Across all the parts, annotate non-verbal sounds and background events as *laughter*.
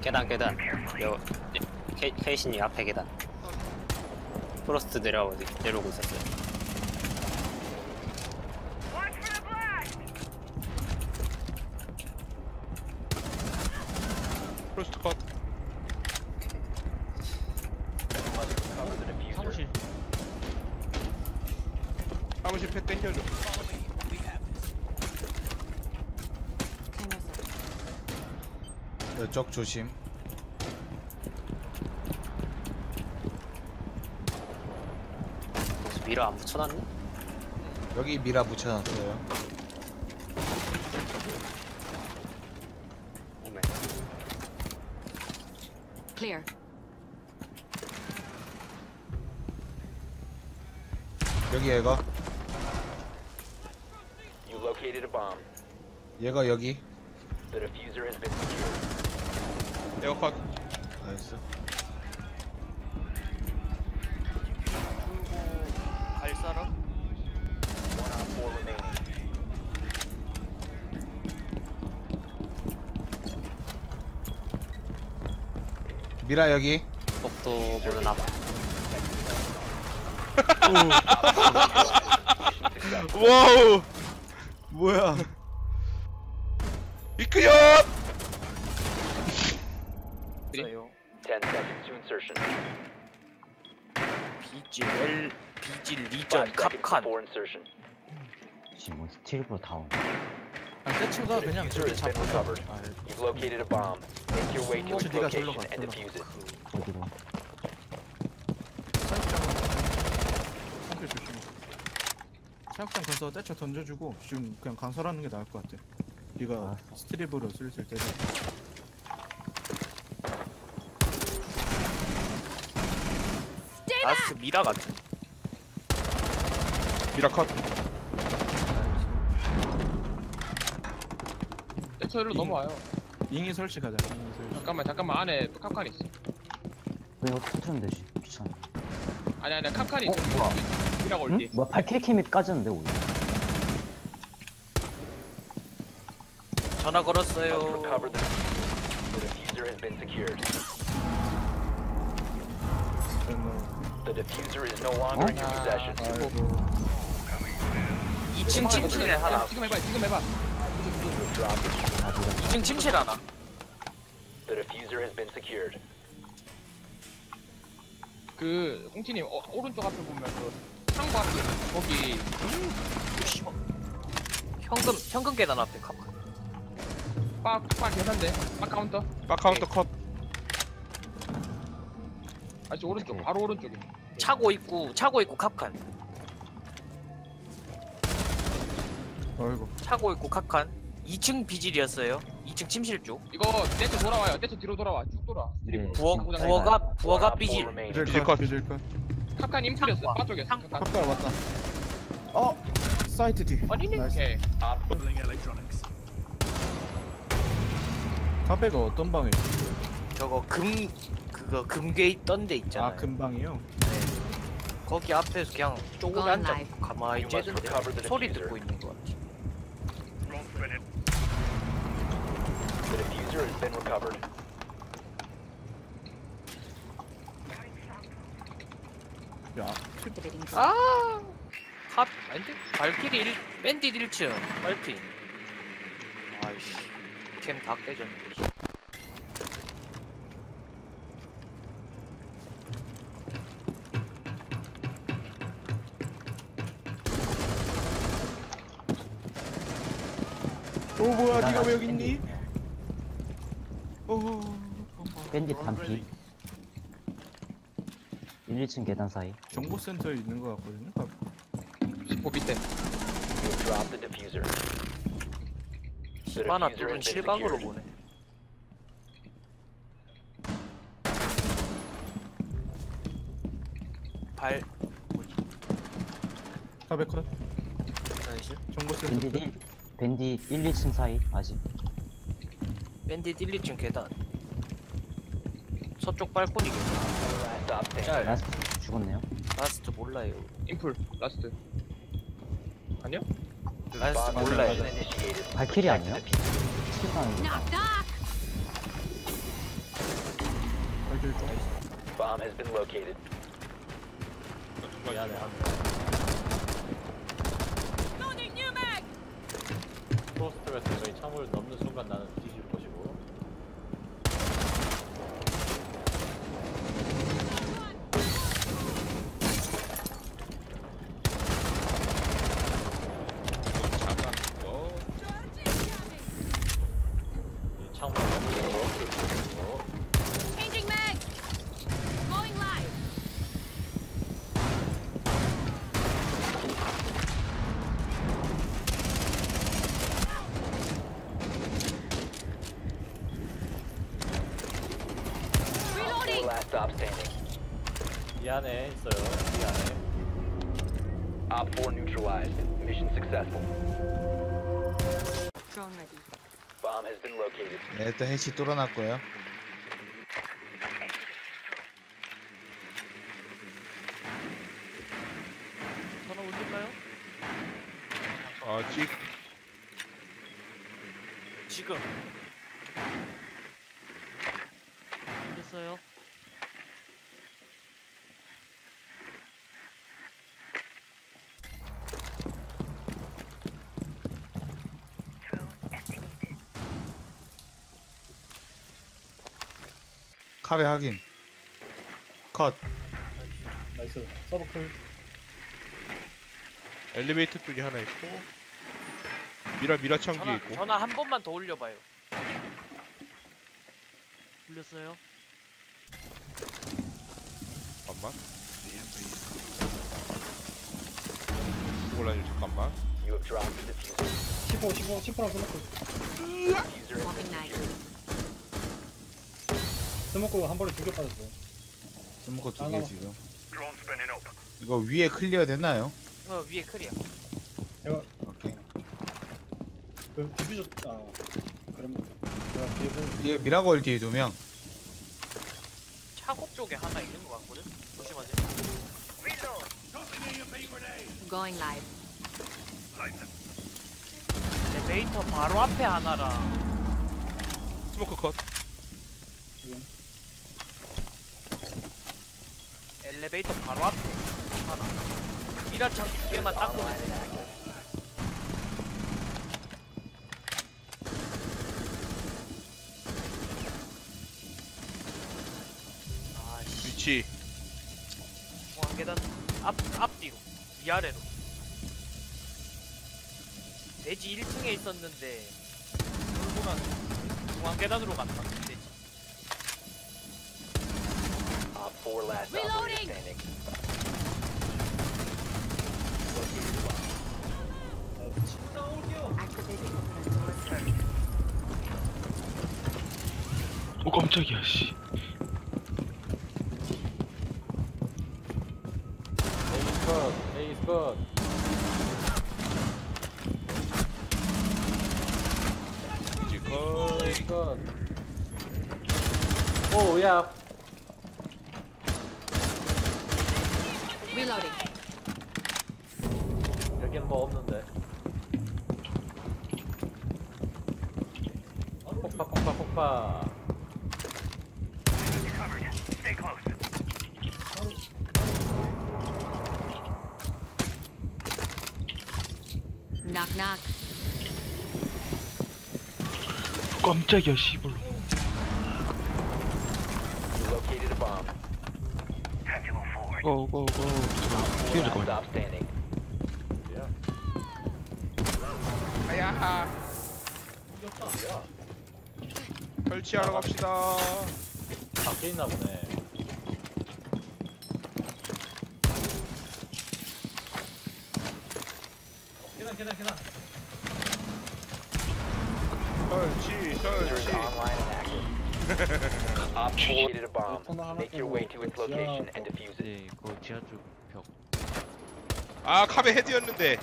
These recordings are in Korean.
계단 계단. 여 케, 케이신이 앞에 계단. 프로스트 내려오고 내려오고 있었어요. Watch for the blast! 프로스트 컷 사무실 사무실 패 땡겨줘 이쪽 조심. 미러 안 붙여놨니? 여기 미라 붙여놨어요. 오메. Clear. 여기 얘가. You located a bomb. 얘가 여기. The diffuser has been secured. 에어 컷 나이스. 갈 사람? 미라 여기. 복도 보는 앞. *laughs* 와우 뭐야? 칸. 지금 뭐 스틸브로 다운. 아, 세츠가 그냥 저기 잡고 잡을. 아, 네. 혹시 네가 절로 갔어? 어디로? 사육장 조심. 사육장 가서 세츠 던져주고 지금 그냥 강설하는 게 나을 것 같아. 네가 아. 스트립으로 쓸쓸 때는. 아스 미라 같은. 미라 컷. 대처로 넘어와요. 잉이 설치 가자 잉이 설치 잠깐만 잠깐만 안에 또 캅칸 있어. 왜 이거 터트리면 되지? 귀찮아. 아니 아니 캅칸이 어, 있어. 뭐야? 이라고 응? 올게. 뭐야 발키리 캠이 까졌는데 오히려. 전화 걸었어요. recover the The diffuser has been secured. The diffuser is no longer in your possession. 아이고 2층 침실에 하나. 지금 해봐 지금 해봐. You have dropped it. 아 네가 2층 침실 하나. The diffuser has been secured. 그 홍치님 어, 오른쪽 앞에 보면 그 창고 앞에 거기 현금 현금 계단 앞에 컵. 빡빡 계산대. 빡 카운터. 박 카운터 컷. 아직 오른쪽 바로 오른쪽에. 차고 입구 차고 입구 캅칸. 아이고 차고 입구 캅칸. 2층 비질이었어요. 2층 침실 쪽. 이거 대처 돌아와요. 대처 뒤로 돌아와. 쭉 돌아. 네, 부엌 앞 op 비질. four remaining. 비질 비질 컷 컷. 비질 컷 캅칸 임플렸어. 창고. 빠 쪽에. 창고. 캅칸. kap가 왔다 어 사이트 뒤 아니네. 나이스 오케이. 카페가 어떤 방에 있어? 저거 금 그거 금괴 있던 데 있잖아요. 아 금방이요? 거기 앞에서 그냥 쪼그려 앉아. 가만히 the 소리. 듣고 있는. The diffuser has been recovered. 야. 아, 탑 아닌데 발키리 1 밴딧 1층 빨핑. 아이씨 캠 다 깨졌네. 오 뭐야 나왜 여기 있니? 밴딧. 오 밴딧 반피. 1, 2층 계단 사이. 정보센터에 있는 것 같거든요. 10호 밑에. Dropped the diffuser. The 하나 diffuser 둘은 has been 실각으로 secured. 보네. 발 카페 컷 나이스. 정보센터 밴딧 1, 밴딧 1, 2층 사이 아직. 밴딧 1, 2층 계단. 서쪽 발코니 계단. Last stop standing. 짤. 라스트 죽었네요. 라스트 몰라요. 임플 라스트. 아니요? 라스트 몰라요. 발키리 아니에요? 치사한 Knock knock. 발길 쪽 Bomb has been located. 미안해. Loading new mag. 프로스트가 저희 창문을 넘는 순간 나는 뒤질 것이고. 창문 넘는 거. Changing mag. Going live. Four Reloading. last stop standing. 미안해 있어요. 미안해. Op 4 neutralized. Mission successful. Drone ready. Bomb has been located. 네, 일단 해치 뚫어놨 고요. 전화 올릴까요? 아, 찍. 지금. 됐어요. 카베 확인. 컷. 나이스 서브클 엘리베이터 쪽에 하나 있고. 미라 미라 창 뒤에 전화 있고. 전화 한 번만 더 올려봐요. 올렸어요? 잠깐만. 몰라요 잠깐만. You have dropped the diffuser. 15 15 10%랑 스모크 Diffuser has Swapping been mag. secured. 스모크 한 번에 두 개 빠졌어 스모커 두개 지금. 이거 위에 클리어 됐나요? 어 위에 클리어 오케이. 그 디퓨저 아 그럼 내가 뒤에 보고 뒤에 미라골 뒤에 두 명. 차고 쪽에 하나 있는 것 같거든 조심하세요 Going live. 엘리베이터 바로 앞에 하나랑 스모크 컷. 엘리베이터 바로 앞에 하나. 미라창 두 개만 닦으면 돼. 아씨. 위치. 중앙 계단 앞 앞뒤로. 위아래로. 돼지 1층에 있었는데 돌고 나서 중앙 계단으로 갔다 돼지 Op 4 last operator Reloading. standing. Activating parental alert. 오 깜짝이야 씨. 에이스 컷, 에이스 컷. 이제 컷. 에이스 컷. 오, 야. Reloading. 여긴 뭐 없는데. 폭파, 폭파, 폭파. You're covered. Stay close. Knock knock. 깜짝이야 씨발로. You located a bomb. 고고고. 잠깐만. stop standing. 설치하러 갑시다. 밖에 있나 보네. 설치 Diffuser is 설치. online and active. Op 4 located a bomb. Make your way to its location and defuse it. 아 카베 헤드였는데.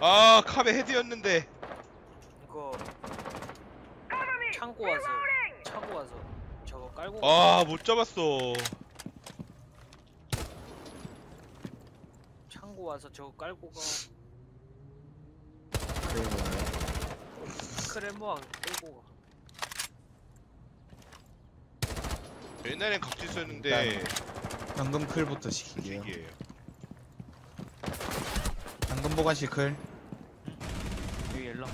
아 카베 헤드였는데. 이거 창고 와서 차고 와서 저거 깔고 아 못 잡았어. 창고 와서 저거 깔고 가 크레모왕 끌고 가 옛날엔 각질 썼는데 방금 클부터 시킬게요. 이게요. 방금 보관실 클. 여기 연락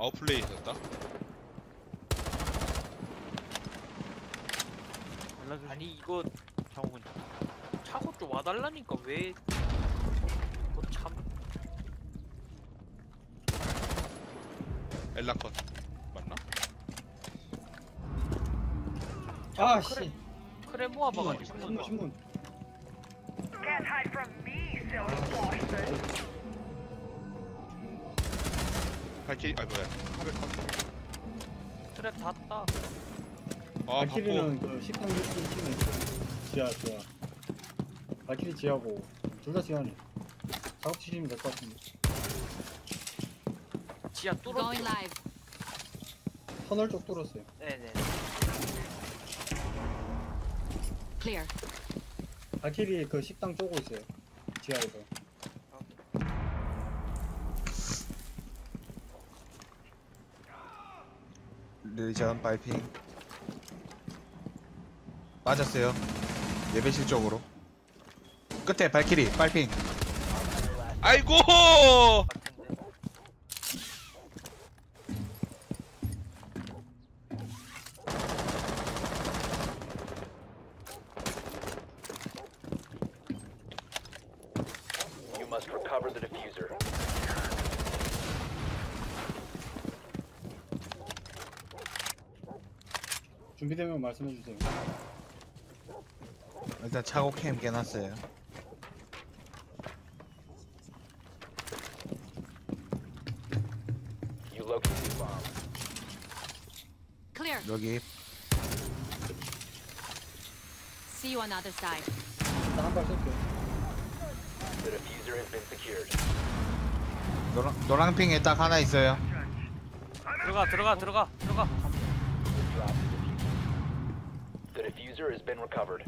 아웃플레이 있었다. 아니 이거 차고 차고 좀 와달라니까 왜 이거 참 엘라컷 맞나? 아 크레, 씨. 크레 모아 봐가지고 신문 신문 Can't hide from me, silly bastard. 발키리 아 뭐야. 트랩 닫다 아 바꿔. 발키리는 그 식당 1층 치면 지하 지하. 발키리 지하고 둘 다 지하네. 작업 치시면 될 것 같은데. 지하 뚫어. Going live. 터널 쪽 뚫었어요. 네네. Clear. 발키리 그 식당 쪼고 있어요. 지하에서 르전 빨핑. 빠졌어요. 예배실 쪽으로. 끝에 발키리 빨핑. 아이고 You must recover the diffuser. 준비되면 말씀해 주세요 일단 차고 캠 깨놨어요. You located the bomb. Clear. 여기 See you on the other side. 일단 한발 쏠게. The diffuser has been secured. 노랑, 노랑핑에 딱 하나 있어요. 들어가 들어가 들어가 들어가 the diffuser. Has been recovered.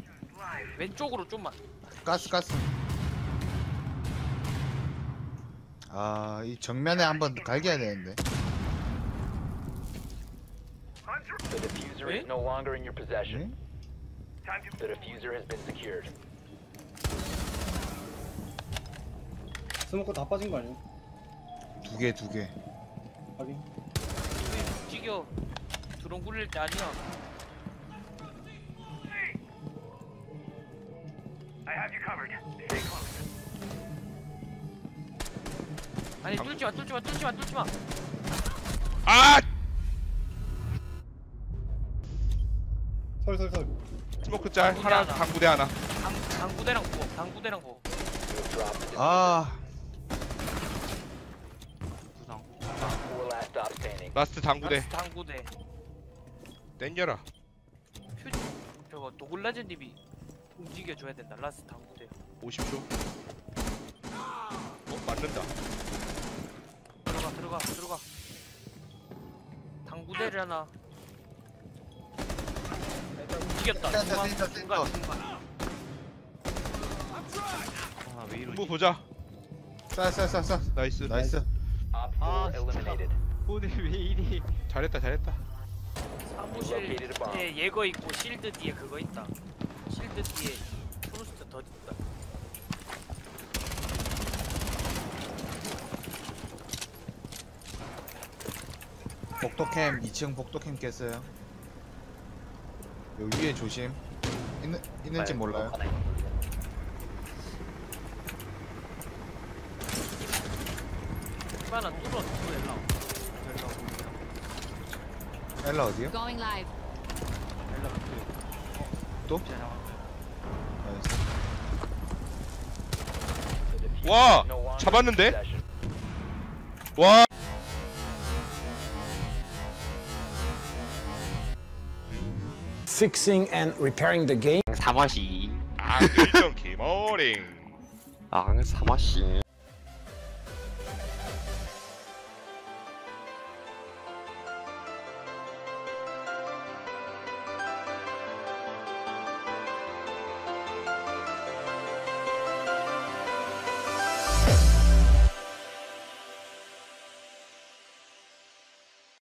왼쪽으로 좀만 가스 가스. 아, 이 정면에 한번 갈겨야 되는데. The diffuser is Eh? no longer in your possession. 네? The diffuser has been secured. 스모크 다 빠진 거 아니야? 두 개, 두 개. 확인. 움직여 드론 굴릴 때 아니야 아니 뚫지 마 뚫지 마 뚫지 마 뚫지 마. 아! 설설설. 스모크 짤 하나 당구대 하나. 당, 당구대랑 보고 당구대랑 diffuser. 아, Four last stop standing. 라스트 당구대. 라스 당구대. 땡겨라. 표 저거 도굴라즈 님이 움직여줘야 된다. 라스 당구대 50초? 어 맞는다. 들어가 들어가 들어가. 당구대잖아 움직였다. 센터, 중간 중간 센터. 중간 한번 보자. 쏴, 쏴, 쏴, 쏴. 나이스. 나이스. Op 4 eliminated. 오늘 왜 이리? 잘했다 잘했다. 사무실 에 예거 있고 실드 뒤에 그거 있다 실드 뒤에 프로스트 더 있다 복도캠 2층 복도캠 깼어요. 여기 위에 조심. 있는 있는지 몰라요. 하나 뚫어 뚫어 엘라 어디요? Going live. 또? 나이스. The diffuser 와 잡았는데. 와 fixing and repairing the game. 사마시 아, 일정 개머링 아 사마시